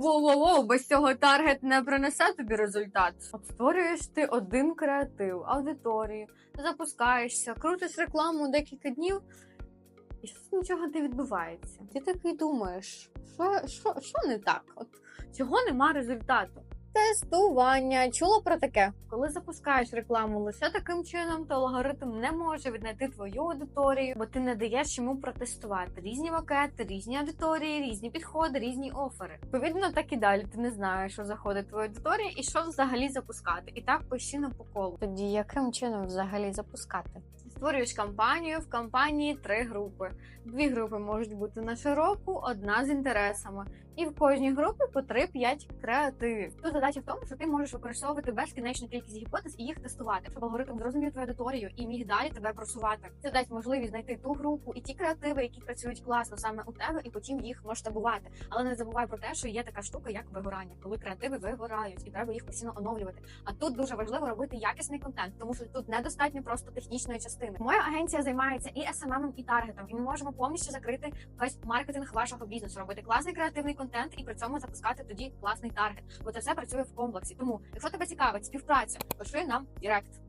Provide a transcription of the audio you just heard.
Воу-воу-воу, без цього таргет не принесе тобі результат. От створюєш ти один креатив, аудиторію, запускаєшся, крутиш рекламу декілька днів, і щось нічого не відбувається. Ти такий думаєш, що, що, що не так? От чого нема результату? Тестування чула про таке. Коли запускаєш рекламу лише таким чином, то алгоритм не може віднайти твою аудиторію, бо ти не даєш йому протестувати різні макети, різні аудиторії, різні підходи, різні офери. Відповідно, так і далі. Ти не знаєш, що заходить твоя аудиторія і що взагалі запускати. І так постійно по колу. Тоді яким чином взагалі запускати? Створюєш кампанію. В кампанії три групи. Дві групи можуть бути на широку, одна з інтересами. І в кожній групі по 3-5 креативів. Тут задача в тому, що ти можеш використовувати безкінечну кількість гіпотез і їх тестувати, щоб алгоритм зрозумів твою аудиторію і міг далі тебе просувати. Це дасть можливість знайти ту групу і ті креативи, які працюють класно саме у тебе, і потім їх масштабувати. Але не забувай про те, що є така штука, як вигорання, коли креативи вигорають, і треба їх постійно оновлювати. А тут дуже важливо робити якісний контент, тому що тут недостатньо просто технічної частини. Моя агенція займається і SMM, і таргетом, і ми можемо повністю закрити весь маркетинг вашого бізнесу, робити класний креативний контент і при цьому запускати тоді класний таргет. Бо це все працює в комплексі. Тому, якщо тебе цікавить співпраця, пиши нам Директ.